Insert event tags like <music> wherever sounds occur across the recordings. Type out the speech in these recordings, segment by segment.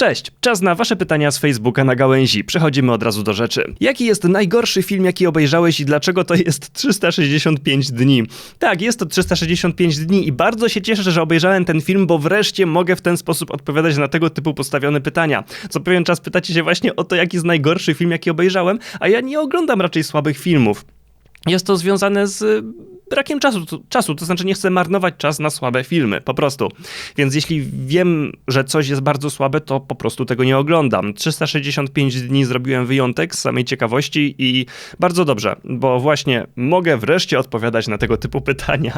Cześć, czas na wasze pytania z Facebooka na gałęzi. Przechodzimy od razu do rzeczy. Jaki jest najgorszy film, jaki obejrzałeś i dlaczego to jest <laughs> 365 dni? Tak, jest to 365 dni i bardzo się cieszę, że obejrzałem ten film, bo wreszcie mogę w ten sposób odpowiadać na tego typu postawione pytania. Co pewien czas pytacie się właśnie o to, jaki jest najgorszy film, jaki obejrzałem, a ja nie oglądam raczej słabych filmów. Jest to związane z brakiem czasu, czasu, to znaczy nie chcę marnować czas na słabe filmy, po prostu. Więc jeśli wiem, że coś jest bardzo słabe, to po prostu tego nie oglądam. 365 dni zrobiłem wyjątek z samej ciekawości i bardzo dobrze, bo właśnie mogę wreszcie odpowiadać na tego typu pytania.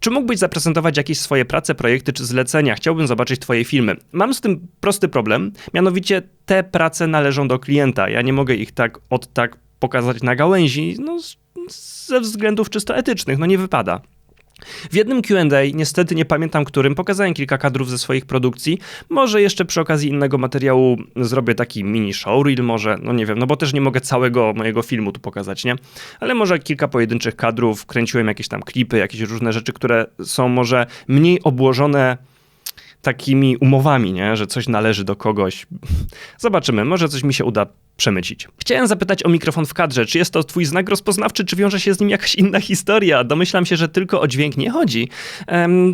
Czy mógłbyś zaprezentować jakieś swoje prace, projekty czy zlecenia? Chciałbym zobaczyć Twoje filmy. Mam z tym prosty problem, mianowicie te prace należą do klienta. Ja nie mogę ich tak od tak pokazać na gałęzi, no ze względów czysto etycznych, no nie wypada. W jednym QA, niestety nie pamiętam którym, pokazałem kilka kadrów ze swoich produkcji. Może jeszcze przy okazji innego materiału zrobię taki mini showreel, może, no nie wiem, no bo też nie mogę całego mojego filmu tu pokazać, nie? Ale może kilka pojedynczych kadrów, kręciłem jakieś tam klipy, jakieś różne rzeczy, które są może mniej obłożone takimi umowami, nie? że coś należy do kogoś. Zobaczymy, może coś mi się uda przemycić. Chciałem zapytać o mikrofon w kadrze. Czy jest to twój znak rozpoznawczy, czy wiąże się z nim jakaś inna historia? Domyślam się, że tylko o dźwięk nie chodzi.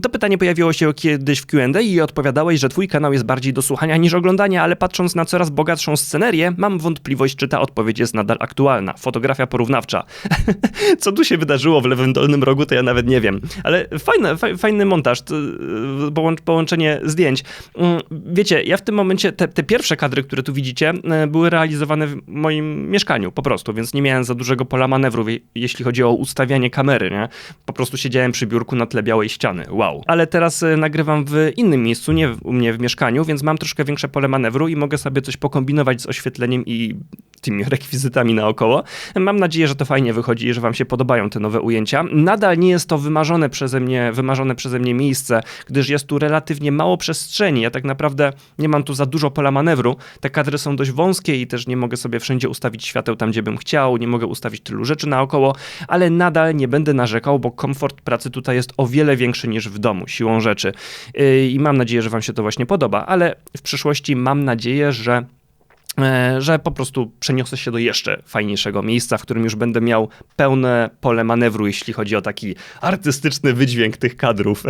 to pytanie pojawiło się kiedyś w Q&A i odpowiadałeś, że twój kanał jest bardziej do słuchania niż oglądania, ale patrząc na coraz bogatszą scenerię, mam wątpliwość, czy ta odpowiedź jest nadal aktualna. Fotografia porównawcza. <laughs> Co tu się wydarzyło w lewym dolnym rogu, to ja nawet nie wiem. Ale fajny, fajny montaż, połączenie zdjęć. Mm, wiecie, ja w tym momencie, te, te pierwsze kadry, które tu widzicie, e, były realizowane w moim mieszkaniu po prostu, więc nie miałem za dużego pola manewru, jeśli chodzi o ustawianie kamery, nie? Po prostu siedziałem przy biurku na tle białej ściany. Wow. Ale teraz e, nagrywam w innym miejscu, nie u mnie w mieszkaniu, więc mam troszkę większe pole manewru i mogę sobie coś pokombinować z oświetleniem i tymi <laughs> rekwizytami naokoło. Mam nadzieję, że to fajnie wychodzi i że wam się podobają te nowe ujęcia. Nadal nie jest to wymarzone przeze mnie, wymarzone przeze mnie miejsce, gdyż jest tu relatywnie mało przestrzeni. Ja tak naprawdę nie mam tu za dużo pola manewru. Te kadry są dość wąskie i też nie mogę sobie wszędzie ustawić świateł tam, gdzie bym chciał, nie mogę ustawić tylu rzeczy naokoło, ale nadal nie będę narzekał, bo komfort pracy tutaj jest o wiele większy niż w domu, siłą rzeczy. Yy, I mam nadzieję, że wam się to właśnie podoba, ale w przyszłości mam nadzieję, że że po prostu przeniosę się do jeszcze fajniejszego miejsca, w którym już będę miał pełne pole manewru, jeśli chodzi o taki artystyczny wydźwięk tych kadrów.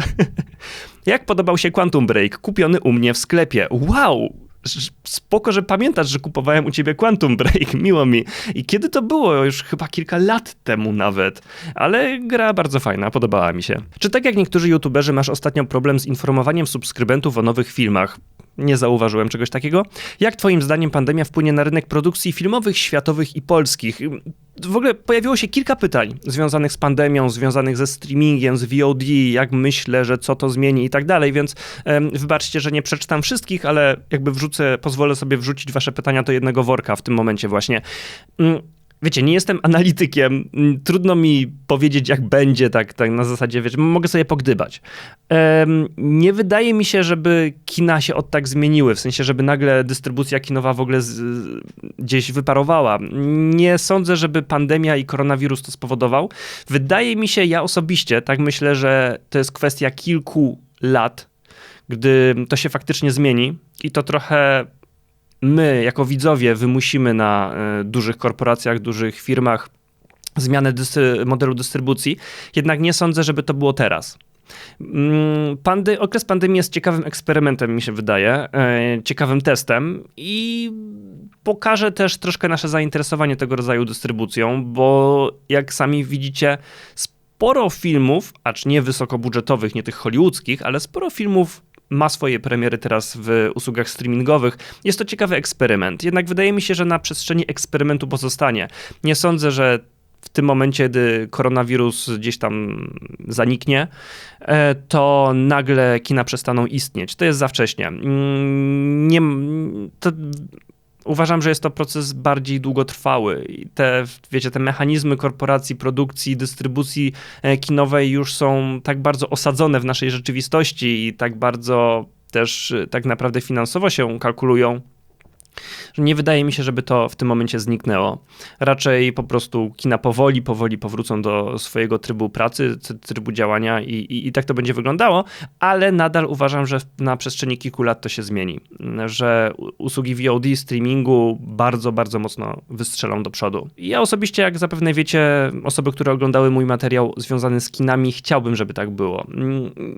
<laughs> Jak podobał się Quantum Break, kupiony u mnie w sklepie? Wow! Spoko, że pamiętasz, że kupowałem u ciebie Quantum Break, <laughs> miło mi. I kiedy to było? Już chyba kilka lat temu nawet. Ale gra bardzo fajna, podobała mi się. Czy tak jak niektórzy youtuberzy masz ostatnio problem z informowaniem subskrybentów o nowych filmach? Nie zauważyłem czegoś takiego. Jak Twoim zdaniem pandemia wpłynie na rynek produkcji filmowych, światowych i polskich? W ogóle pojawiło się kilka pytań związanych z pandemią, związanych ze streamingiem, z VOD, jak myślę, że co to zmieni i tak dalej, więc wybaczcie, że nie przeczytam wszystkich, ale jakby wrzucę, pozwolę sobie wrzucić Wasze pytania do jednego worka w tym momencie właśnie. Um, wiecie, nie jestem analitykiem, trudno mi powiedzieć, jak będzie, tak, tak na zasadzie, wiecie, mogę sobie pogdybać. Um, nie wydaje mi się, żeby kina się od tak zmieniły, w sensie, żeby nagle dystrybucja kinowa w ogóle z, gdzieś wyparowała. Nie sądzę, żeby pandemia i koronawirus to spowodował. Wydaje mi się, ja osobiście, tak myślę, że to jest kwestia kilku lat, gdy to się faktycznie zmieni i to trochę my, jako widzowie, wymusimy na e, dużych korporacjach, dużych firmach zmianę dystry modelu dystrybucji, jednak nie sądzę, żeby to było teraz. Mm, pandy okres pandemii jest ciekawym eksperymentem, mi się wydaje, e, ciekawym testem i pokaże też troszkę nasze zainteresowanie tego rodzaju dystrybucją, bo jak sami widzicie, sporo filmów, acz nie wysokobudżetowych, nie tych hollywoodzkich, ale sporo filmów ma swoje premiery teraz w usługach streamingowych. Jest to ciekawy eksperyment. Jednak wydaje mi się, że na przestrzeni eksperymentu pozostanie. Nie sądzę, że w tym momencie, gdy koronawirus gdzieś tam zaniknie, e, to nagle kina przestaną istnieć. To jest za wcześnie. Mm, nie, to uważam, że jest to proces bardziej długotrwały. I te, wiecie, te mechanizmy korporacji, produkcji, dystrybucji e, kinowej już są tak bardzo osadzone w naszej rzeczywistości i tak bardzo też e, tak naprawdę finansowo się kalkulują, że nie wydaje mi się, żeby to w tym momencie zniknęło. Raczej po prostu kina powoli, powoli powrócą do swojego trybu pracy, trybu działania i, i, i tak to będzie wyglądało, ale nadal uważam, że na przestrzeni kilku lat to się zmieni, że usługi VOD, streamingu bardzo, bardzo mocno wystrzelą do przodu. Ja osobiście, jak zapewne wiecie, osoby, które oglądały mój materiał związany z kinami, chciałbym, żeby tak było.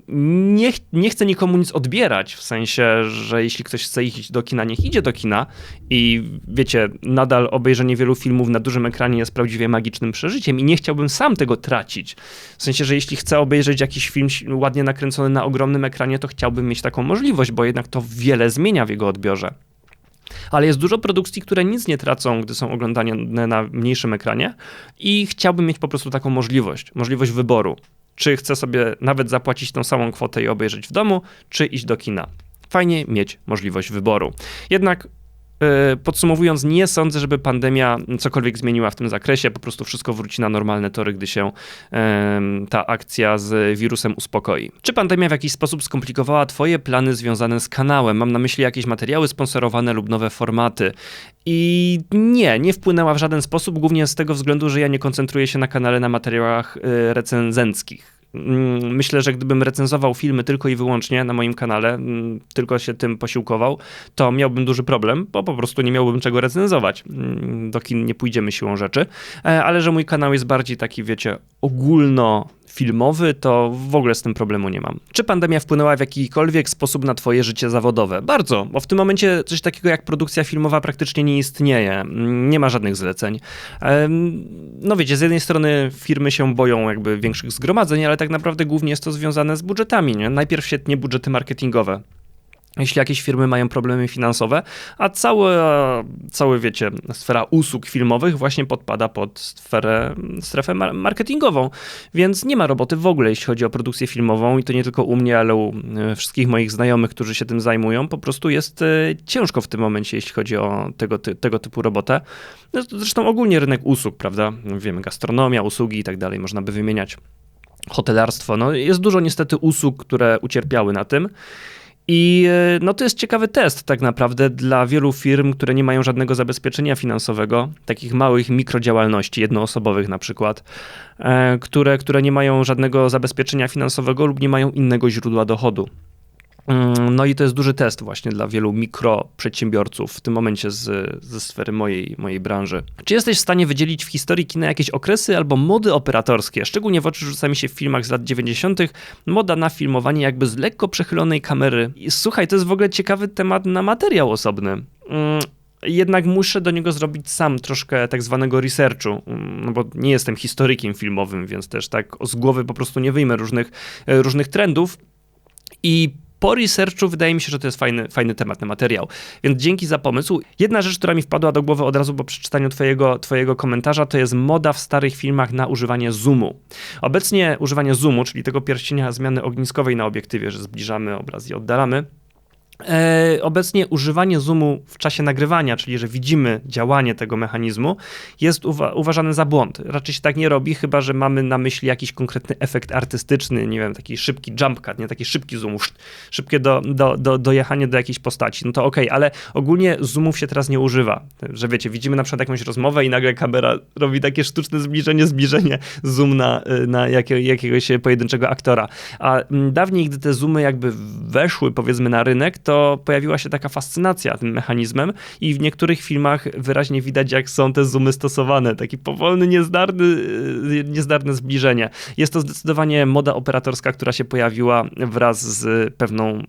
Nie, nie chcę nikomu nic odbierać, w sensie, że jeśli ktoś chce iść do kina, niech idzie do kina i wiecie, nadal obejrzenie wielu filmów na dużym ekranie jest prawdziwie magicznym przeżyciem i nie chciałbym sam tego tracić. W sensie, że jeśli chcę obejrzeć jakiś film ładnie nakręcony na ogromnym ekranie, to chciałbym mieć taką możliwość, bo jednak to wiele zmienia w jego odbiorze. Ale jest dużo produkcji, które nic nie tracą, gdy są oglądane na mniejszym ekranie i chciałbym mieć po prostu taką możliwość, możliwość wyboru. Czy chcę sobie nawet zapłacić tą samą kwotę i obejrzeć w domu, czy iść do kina. Fajnie mieć możliwość wyboru. Jednak podsumowując, nie sądzę, żeby pandemia cokolwiek zmieniła w tym zakresie. Po prostu wszystko wróci na normalne tory, gdy się ta akcja z wirusem uspokoi. Czy pandemia w jakiś sposób skomplikowała Twoje plany związane z kanałem? Mam na myśli jakieś materiały sponsorowane lub nowe formaty. I nie, nie wpłynęła w żaden sposób, głównie z tego względu, że ja nie koncentruję się na kanale na materiałach e, recenzenckich myślę, że gdybym recenzował filmy tylko i wyłącznie na moim kanale, mm, tylko się tym posiłkował, to miałbym duży problem, bo po prostu nie miałbym czego recenzować. Mm, do kin nie pójdziemy siłą rzeczy, e, ale że mój kanał jest bardziej taki, wiecie, ogólno filmowy, to w ogóle z tym problemu nie mam. Czy pandemia wpłynęła w jakikolwiek sposób na twoje życie zawodowe? Bardzo, bo w tym momencie coś takiego jak produkcja filmowa praktycznie nie istnieje. Nie ma żadnych zleceń. No wiecie, z jednej strony firmy się boją jakby większych zgromadzeń, ale tak naprawdę głównie jest to związane z budżetami. Nie? Najpierw świetnie budżety marketingowe jeśli jakieś firmy mają problemy finansowe, a całe, całe wiecie, sfera usług filmowych właśnie podpada pod sferę, strefę marketingową, więc nie ma roboty w ogóle, jeśli chodzi o produkcję filmową i to nie tylko u mnie, ale u e, wszystkich moich znajomych, którzy się tym zajmują, po prostu jest e, ciężko w tym momencie, jeśli chodzi o tego, tego typu robotę. No, zresztą ogólnie rynek usług, prawda, wiemy, gastronomia, usługi i tak dalej, można by wymieniać hotelarstwo, no jest dużo niestety usług, które ucierpiały na tym. I e, no to jest ciekawy test tak naprawdę dla wielu firm, które nie mają żadnego zabezpieczenia finansowego, takich małych mikrodziałalności jednoosobowych na przykład, e, które, które nie mają żadnego zabezpieczenia finansowego lub nie mają innego źródła dochodu. Mm, no i to jest duży test właśnie dla wielu mikroprzedsiębiorców, w tym momencie z, ze sfery mojej, mojej branży. Czy jesteś w stanie wydzielić w historii kina jakieś okresy albo mody operatorskie? Szczególnie w oczy rzuca mi się w filmach z lat 90. moda na filmowanie jakby z lekko przechylonej kamery. I słuchaj, to jest w ogóle ciekawy temat na materiał osobny. Mm, jednak muszę do niego zrobić sam troszkę tak zwanego researchu, mm, no bo nie jestem historykiem filmowym, więc też tak z głowy po prostu nie wyjmę różnych, e, różnych trendów. I po researchu wydaje mi się, że to jest fajny, fajny temat na materiał. Więc dzięki za pomysł. Jedna rzecz, która mi wpadła do głowy od razu po przeczytaniu twojego, twojego komentarza, to jest moda w starych filmach na używanie zoomu. Obecnie używanie zoomu, czyli tego pierścienia zmiany ogniskowej na obiektywie, że zbliżamy obraz i oddalamy, obecnie używanie zoomu w czasie nagrywania, czyli że widzimy działanie tego mechanizmu, jest uwa uważane za błąd. Raczej się tak nie robi, chyba że mamy na myśli jakiś konkretny efekt artystyczny, nie wiem, taki szybki jump cut, nie taki szybki zoom, szybkie do, do, do, dojechanie do jakiejś postaci. No to okej, okay, ale ogólnie zoomów się teraz nie używa. Że wiecie, widzimy na przykład jakąś rozmowę i nagle kamera robi takie sztuczne zbliżenie, zbliżenie, zoom na, na jakie, jakiegoś pojedynczego aktora. A mm, dawniej, gdy te zoomy jakby weszły powiedzmy na rynek, to pojawiła się taka fascynacja tym mechanizmem i w niektórych filmach wyraźnie widać, jak są te zoomy stosowane. Taki powolny, niezdarny, y, niezdarne zbliżenie. Jest to zdecydowanie moda operatorska, która się pojawiła wraz z pewną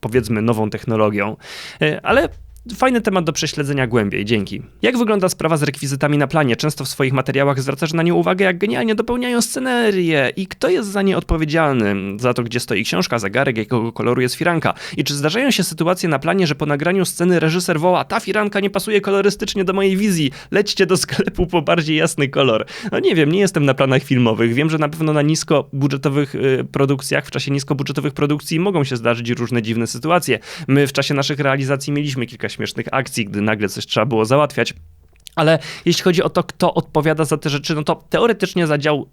powiedzmy nową technologią. Y, ale Fajny temat do prześledzenia głębiej, dzięki. Jak wygląda sprawa z rekwizytami na planie? Często w swoich materiałach zwracasz na nie uwagę, jak genialnie dopełniają scenerię i kto jest za nie odpowiedzialny? Za to, gdzie stoi książka, zegarek, jakiego koloru jest firanka? I czy zdarzają się sytuacje na planie, że po nagraniu sceny reżyser woła, ta firanka nie pasuje kolorystycznie do mojej wizji, lećcie do sklepu po bardziej jasny kolor. No nie wiem, nie jestem na planach filmowych. Wiem, że na pewno na niskobudżetowych y, produkcjach, w czasie niskobudżetowych produkcji mogą się zdarzyć różne dziwne sytuacje. My w czasie naszych realizacji mieliśmy kilka śmiesznych akcji, gdy nagle coś trzeba było załatwiać. Ale jeśli chodzi o to, kto odpowiada za te rzeczy, no to teoretycznie za dział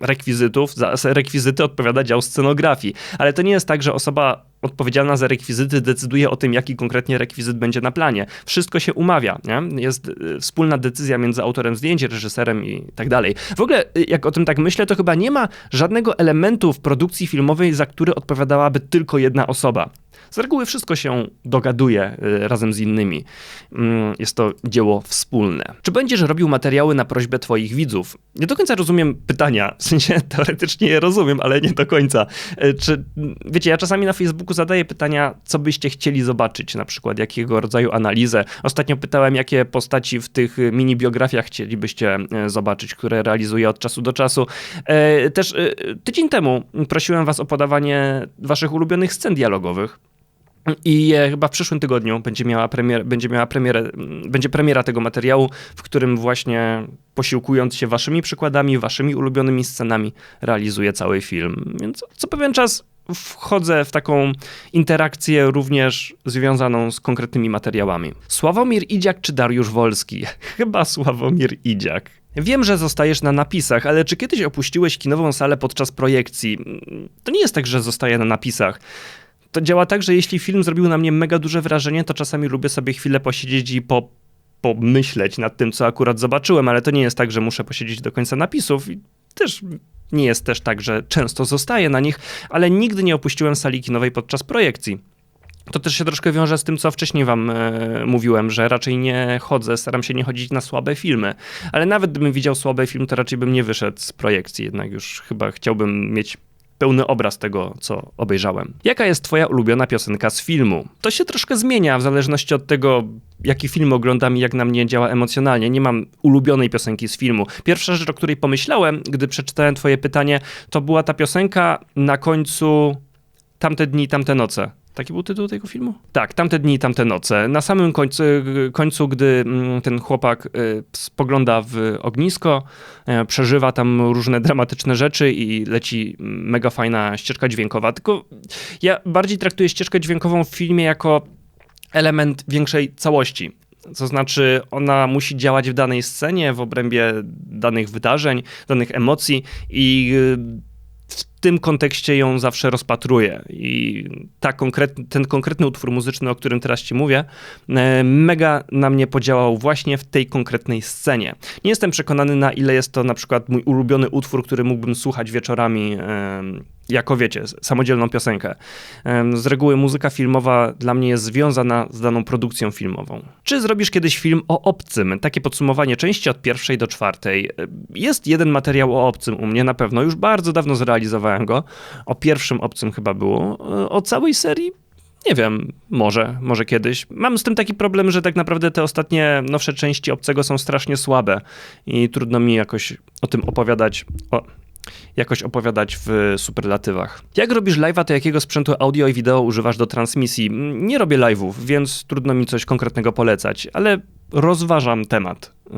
rekwizytów, za rekwizyty odpowiada dział scenografii, ale to nie jest tak, że osoba odpowiedzialna za rekwizyty decyduje o tym, jaki konkretnie rekwizyt będzie na planie. Wszystko się umawia, nie? Jest y, wspólna decyzja między autorem zdjęć, reżyserem i tak dalej. W ogóle, y, jak o tym tak myślę, to chyba nie ma żadnego elementu w produkcji filmowej, za który odpowiadałaby tylko jedna osoba. Z reguły wszystko się dogaduje y, razem z innymi. Mm, jest to dzieło wspólne. Czy będziesz robił materiały na prośbę twoich widzów? Nie do końca rozumiem pytania, <laughs> w sensie teoretycznie je rozumiem, ale nie do końca. Y, czy, wiecie, ja czasami na Facebooku zadaję pytania, co byście chcieli zobaczyć, na przykład jakiego rodzaju analizę. Ostatnio pytałem, jakie postaci w tych mini biografiach chcielibyście y, zobaczyć, które realizuję od czasu do czasu. Też tydzień temu prosiłem was o podawanie waszych ulubionych scen dialogowych. I chyba w przyszłym tygodniu będzie miała, premier, będzie miała premierę, będzie premiera tego materiału, w którym właśnie posiłkując się waszymi przykładami, waszymi ulubionymi scenami, realizuje cały film. Więc co pewien czas wchodzę w taką interakcję również związaną z konkretnymi materiałami. Sławomir Idziak czy Dariusz Wolski? <laughs> Chyba Sławomir Idziak. Wiem, że zostajesz na napisach, ale czy kiedyś opuściłeś kinową salę podczas projekcji? To nie jest tak, że zostaję na napisach to działa tak, że jeśli film zrobił na mnie mega duże wrażenie, to czasami lubię sobie chwilę posiedzieć i po, pomyśleć nad tym, co akurat zobaczyłem, ale to nie jest tak, że muszę posiedzieć do końca napisów i też nie jest też tak, że często zostaję na nich, ale nigdy nie opuściłem sali kinowej podczas projekcji. To też się troszkę wiąże z tym, co wcześniej wam e, mówiłem, że raczej nie chodzę, staram się nie chodzić na słabe filmy. Ale nawet gdybym widział słabe film, to raczej bym nie wyszedł z projekcji, jednak już chyba chciałbym mieć pełny obraz tego, co obejrzałem. Jaka jest twoja ulubiona piosenka z filmu? To się troszkę zmienia w zależności od tego, jaki film oglądam i jak na mnie działa emocjonalnie. Nie mam ulubionej piosenki z filmu. Pierwsza rzecz, o której pomyślałem, gdy przeczytałem twoje pytanie, to była ta piosenka na końcu Tamte dni, tamte noce. Taki był tytuł tego filmu? Tak, tamte dni, tamte noce. Na samym końcu, końcu gdy mm, ten chłopak y, spogląda w ognisko, y, przeżywa tam różne dramatyczne rzeczy i leci mega fajna ścieżka dźwiękowa. Tylko ja bardziej traktuję ścieżkę dźwiękową w filmie jako element większej całości. To znaczy, ona musi działać w danej scenie, w obrębie danych wydarzeń, danych emocji i y, w tym kontekście ją zawsze rozpatruję. I ta konkretny, ten konkretny utwór muzyczny, o którym teraz ci mówię, e, mega na mnie podziałał właśnie w tej konkretnej scenie. Nie jestem przekonany, na ile jest to na przykład mój ulubiony utwór, który mógłbym słuchać wieczorami jako wiecie, samodzielną piosenkę. Z reguły muzyka filmowa dla mnie jest związana z daną produkcją filmową. Czy zrobisz kiedyś film o obcym? Takie podsumowanie części od pierwszej do czwartej. Jest jeden materiał o obcym u mnie na pewno, już bardzo dawno zrealizowałem go. O pierwszym obcym chyba było. O całej serii nie wiem, może, może kiedyś. Mam z tym taki problem, że tak naprawdę te ostatnie, nowsze części obcego są strasznie słabe i trudno mi jakoś o tym opowiadać. O, jakoś opowiadać w superlatywach. Jak robisz live'a, to jakiego sprzętu audio i wideo używasz do transmisji? Nie robię live'ów, więc trudno mi coś konkretnego polecać, ale rozważam temat yy,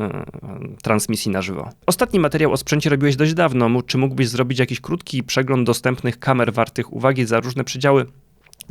transmisji na żywo. Ostatni materiał o sprzęcie robiłeś dość dawno. Czy mógłbyś zrobić jakiś krótki przegląd dostępnych kamer wartych uwagi za różne przedziały?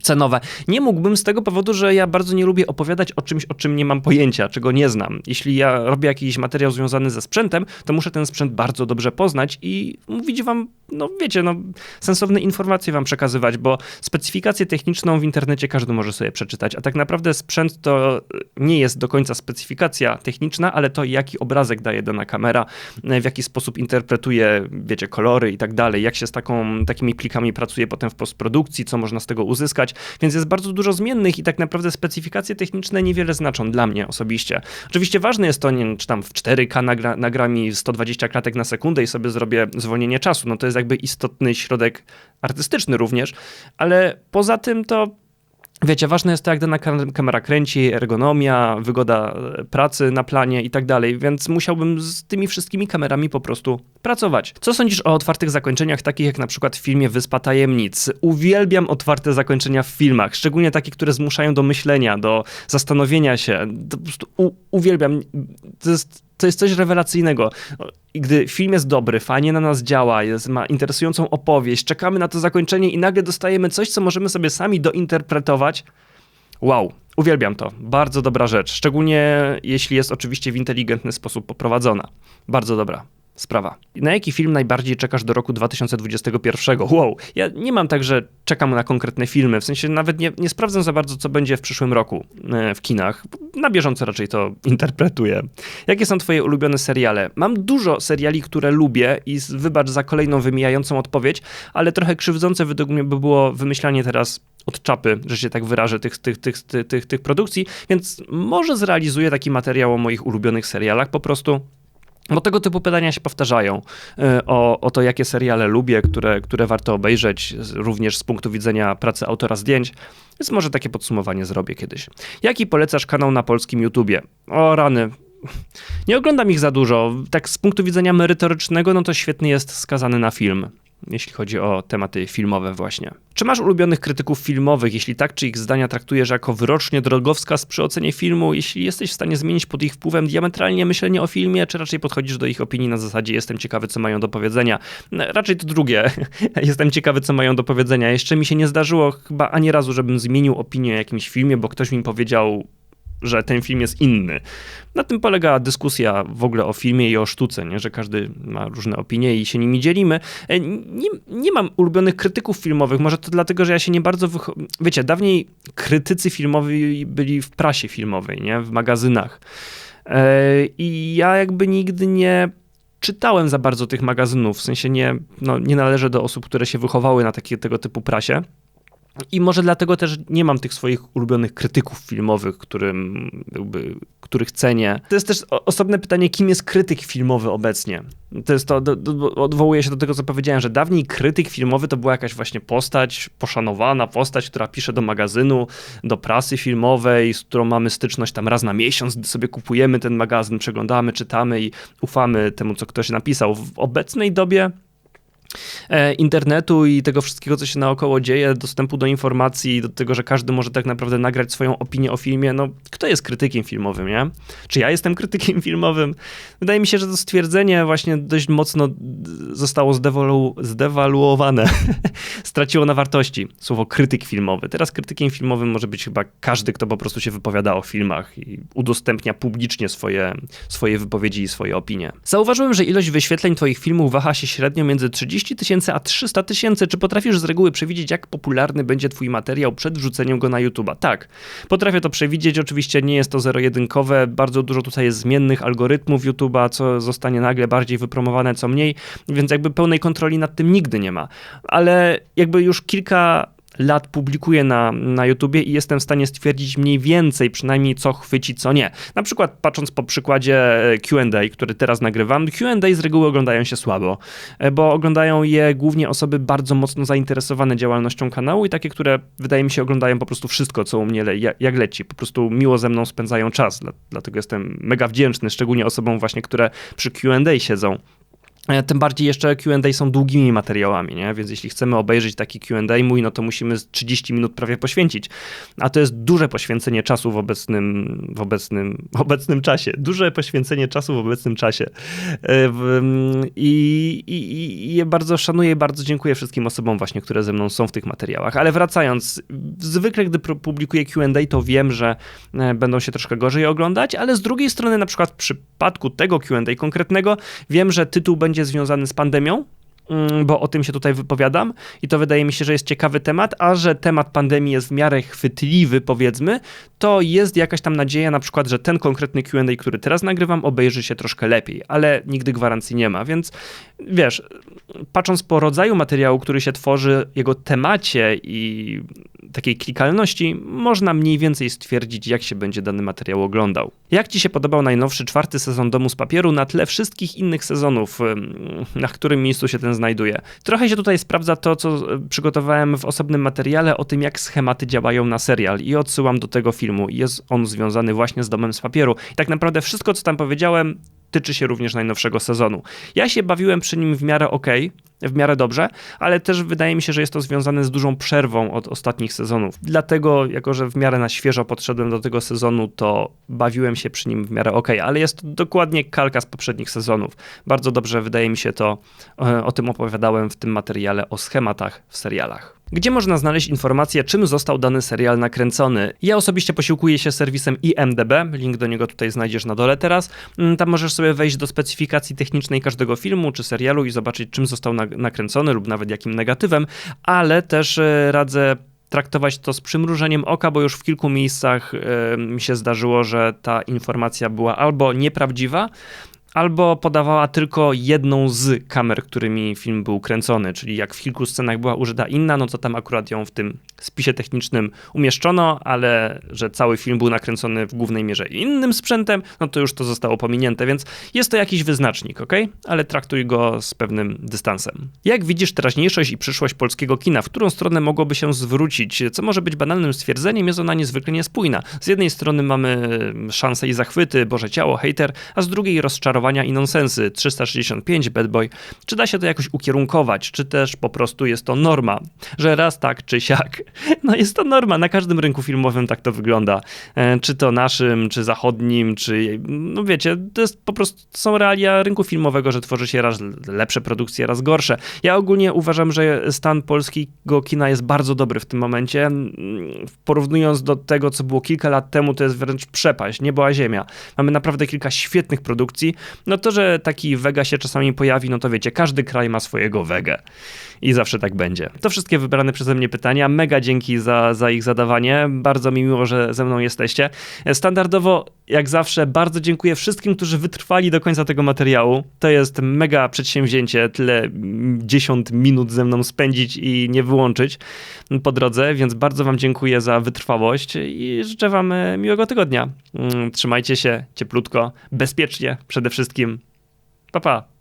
Cenowe. Nie mógłbym z tego powodu, że ja bardzo nie lubię opowiadać o czymś, o czym nie mam pojęcia, czego nie znam. Jeśli ja robię jakiś materiał związany ze sprzętem, to muszę ten sprzęt bardzo dobrze poznać i mówić wam, no wiecie, no sensowne informacje wam przekazywać, bo specyfikację techniczną w internecie każdy może sobie przeczytać, a tak naprawdę sprzęt to nie jest do końca specyfikacja techniczna, ale to jaki obrazek daje dana kamera, w jaki sposób interpretuje, wiecie, kolory i tak dalej, jak się z taką, takimi plikami pracuje potem w postprodukcji, co można z tego uzyskać, więc jest bardzo dużo zmiennych i tak naprawdę specyfikacje techniczne niewiele znaczą dla mnie osobiście. Oczywiście ważne jest to, nie czy tam w 4K nagra, nagra mi 120 klatek na sekundę i sobie zrobię zwolnienie czasu, no to jest jakby istotny środek artystyczny również, ale poza tym to Wiecie, ważne jest to, jak dana kamera kręci, ergonomia, wygoda e, pracy na planie i tak dalej, więc musiałbym z tymi wszystkimi kamerami po prostu pracować. Co sądzisz o otwartych zakończeniach, takich jak na przykład w filmie Wyspa Tajemnic? Uwielbiam otwarte zakończenia w filmach, szczególnie takie, które zmuszają do myślenia, do zastanowienia się. po prostu uwielbiam. To jest to jest coś rewelacyjnego. Gdy film jest dobry, fajnie na nas działa, jest, ma interesującą opowieść, czekamy na to zakończenie i nagle dostajemy coś, co możemy sobie sami dointerpretować. Wow, uwielbiam to. Bardzo dobra rzecz. Szczególnie jeśli jest oczywiście w inteligentny sposób poprowadzona. Bardzo dobra. Sprawa. Na jaki film najbardziej czekasz do roku 2021? Wow, ja nie mam tak, że czekam na konkretne filmy, w sensie nawet nie, nie sprawdzam za bardzo, co będzie w przyszłym roku e, w kinach. Na bieżąco raczej to <laughs> interpretuję. Jakie są twoje ulubione seriale? Mam dużo seriali, które lubię i wybacz za kolejną wymijającą odpowiedź, ale trochę krzywdzące według mnie by było wymyślanie teraz od czapy, że się tak wyrażę, tych, tych, tych, tych, tych, tych produkcji, więc może zrealizuję taki materiał o moich ulubionych serialach po prostu. Bo tego typu pytania się powtarzają e, o, o to, jakie seriale lubię, które, które warto obejrzeć, również z punktu widzenia pracy autora zdjęć. Więc może takie podsumowanie zrobię kiedyś. Jaki polecasz kanał na polskim YouTubie? O rany. Nie oglądam ich za dużo. Tak z punktu widzenia merytorycznego, no to świetny jest skazany na film jeśli chodzi o tematy filmowe właśnie. Czy masz ulubionych krytyków filmowych? Jeśli tak, czy ich zdania traktujesz jako wyrocznie drogowskaz przy ocenie filmu? Jeśli jesteś w stanie zmienić pod ich wpływem diametralnie myślenie o filmie, czy raczej podchodzisz do ich opinii na zasadzie jestem ciekawy, co mają do powiedzenia? Raczej to drugie. <laughs> jestem ciekawy, co mają do powiedzenia. Jeszcze mi się nie zdarzyło chyba ani razu, żebym zmienił opinię o jakimś filmie, bo ktoś mi powiedział że ten film jest inny. Na tym polega dyskusja w ogóle o filmie i o sztuce, nie? że każdy ma różne opinie i się nimi dzielimy. E, nie, nie mam ulubionych krytyków filmowych, może to dlatego, że ja się nie bardzo... Wycho- Wiecie, dawniej krytycy filmowi byli w prasie filmowej, nie? w magazynach. E, I ja jakby nigdy nie czytałem za bardzo tych magazynów, w sensie nie, no, nie należę do osób, które się wychowały na takie, tego typu prasie. I może dlatego też nie mam tych swoich ulubionych krytyków filmowych, którym, jakby, których cenię. To jest też osobne pytanie, kim jest krytyk filmowy obecnie. To jest to, do, do, odwołuję się do tego, co powiedziałem, że dawniej krytyk filmowy to była jakaś właśnie postać, poszanowana postać, która pisze do magazynu, do prasy filmowej, z którą mamy styczność tam raz na miesiąc, sobie kupujemy ten magazyn, przeglądamy, czytamy i ufamy temu, co ktoś napisał. W obecnej dobie internetu i tego wszystkiego, co się naokoło dzieje, dostępu do informacji, do tego, że każdy może tak naprawdę nagrać swoją opinię o filmie, no kto jest krytykiem filmowym, nie? Czy ja jestem krytykiem <laughs> filmowym? Wydaje mi się, że to stwierdzenie właśnie dość mocno zostało zdewalu zdewaluowane. <laughs> Straciło na wartości słowo krytyk filmowy. Teraz krytykiem filmowym może być chyba każdy, kto po prostu się wypowiada o filmach i udostępnia publicznie swoje, swoje wypowiedzi i swoje opinie. Zauważyłem, że ilość wyświetleń twoich filmów waha się średnio między 30 30 tysięcy a 300 tysięcy. Czy potrafisz z reguły przewidzieć, jak popularny będzie twój materiał przed wrzuceniem go na YouTube'a? Tak, potrafię to przewidzieć. Oczywiście nie jest to zero-jedynkowe. Bardzo dużo tutaj jest zmiennych algorytmów YouTube'a, co zostanie nagle bardziej wypromowane, co mniej, więc jakby pełnej kontroli nad tym nigdy nie ma. Ale jakby już kilka lat publikuję na, na YouTubie i jestem w stanie stwierdzić mniej więcej, przynajmniej co chwyci, co nie. Na przykład patrząc po przykładzie e, Q&A, który teraz nagrywam, Q&A z reguły oglądają się słabo, e, bo oglądają je głównie osoby bardzo mocno zainteresowane działalnością kanału i takie, które wydaje mi się oglądają po prostu wszystko, co u mnie le jak leci. Po prostu miło ze mną spędzają czas, dlatego jestem mega wdzięczny, szczególnie osobom właśnie, które przy Q&A siedzą. E, tym bardziej jeszcze QA są długimi materiałami, nie? więc jeśli chcemy obejrzeć taki QA mój, no to musimy 30 minut prawie poświęcić. A to jest duże poświęcenie czasu w obecnym, w obecnym, obecnym czasie. Duże poświęcenie czasu w obecnym czasie. E, I, i, i bardzo szanuję bardzo dziękuję wszystkim osobom właśnie, które ze mną są w tych materiałach. Ale wracając, zwykle gdy publikuję QA, to wiem, że e, będą się troszkę gorzej oglądać, ale z drugiej strony, na przykład w przypadku tego QA konkretnego, wiem, że tytuł będzie będzie związany z pandemią, mm, bo o tym się tutaj wypowiadam i to wydaje mi się, że jest ciekawy temat, a że temat pandemii jest w miarę chwytliwy, powiedzmy, to jest jakaś tam nadzieja na przykład, że ten konkretny Q&A, który teraz nagrywam, obejrzy się troszkę lepiej, ale nigdy gwarancji nie ma, więc wiesz, patrząc po rodzaju materiału, który się tworzy, jego temacie i takiej klikalności, można mniej więcej stwierdzić, jak się będzie dany materiał oglądał. Jak Ci się podobał najnowszy czwarty sezon Domu z Papieru na tle wszystkich innych sezonów, na którym miejscu się ten znajduje? Trochę się tutaj sprawdza to, co przygotowałem w osobnym materiale o tym, jak schematy działają na serial i odsyłam do tego filmu. Jest on związany właśnie z Domem z Papieru. I tak naprawdę wszystko, co tam powiedziałem, tyczy się również najnowszego sezonu. Ja się bawiłem przy nim w miarę ok, w miarę dobrze, ale też wydaje mi się, że jest to związane z dużą przerwą od ostatnich sezonów. Dlatego, jako że w miarę na świeżo podszedłem do tego sezonu, to bawiłem się przy nim w miarę ok, ale jest to dokładnie kalka z poprzednich sezonów. Bardzo dobrze wydaje mi się to, e, o tym opowiadałem w tym materiale o schematach w serialach. Gdzie można znaleźć informację, czym został dany serial nakręcony? Ja osobiście posiłkuję się serwisem IMDB, link do niego tutaj znajdziesz na dole teraz. Mm, Tam możesz sobie wejść do specyfikacji technicznej każdego filmu czy serialu i zobaczyć, czym został na- nakręcony lub nawet jakim negatywem, ale też e, radzę traktować to z przymrużeniem oka, bo już w kilku miejscach e, mi się zdarzyło, że ta informacja była albo nieprawdziwa, albo podawała tylko jedną z kamer, którymi film był kręcony, czyli jak w kilku scenach była użyta inna, no to tam akurat ją w tym spisie technicznym umieszczono, ale że cały film był nakręcony w głównej mierze innym sprzętem, no to już to zostało pominięte, więc jest to jakiś wyznacznik, ok? Ale traktuj go z pewnym dystansem. Jak widzisz teraźniejszość i przyszłość polskiego kina, w którą stronę mogłoby się zwrócić? Co może być banalnym stwierdzeniem, jest ona niezwykle niespójna. Z jednej strony mamy szanse i zachwyty, Boże Ciało, hater, a z drugiej rozczarowania i nonsensy, 365, Bad Boy. Czy da się to jakoś ukierunkować, czy też po prostu jest to norma, że raz tak, czy siak. <laughs> No jest to norma, na każdym rynku filmowym tak to wygląda. E, Czy to naszym, czy zachodnim, czy, no wiecie, to jest po prostu, są realia rynku filmowego, że tworzy się raz lepsze produkcje, raz gorsze. Ja ogólnie uważam, że stan polskiego kina jest bardzo dobry w tym momencie. Mm, Porównując do tego, co było kilka lat temu, to jest wręcz przepaść, niebo a ziemia. Mamy naprawdę kilka świetnych produkcji. No to, że taki Vega się czasami pojawi, no to wiecie, każdy kraj ma swojego Wegę. I zawsze tak będzie. To wszystkie wybrane przeze mnie pytania. Mega dzięki za, za ich zadawanie. Bardzo mi miło, że ze mną jesteście. Standardowo, jak zawsze, bardzo dziękuję wszystkim, którzy wytrwali do końca tego materiału. To jest mega przedsięwzięcie, tyle mm, 10 minut ze mną spędzić i nie wyłączyć po drodze, więc bardzo Wam dziękuję za wytrwałość i życzę Wam e, miłego tygodnia. Mm, Trzymajcie się cieplutko, bezpiecznie przede wszystkim. Pa, pa.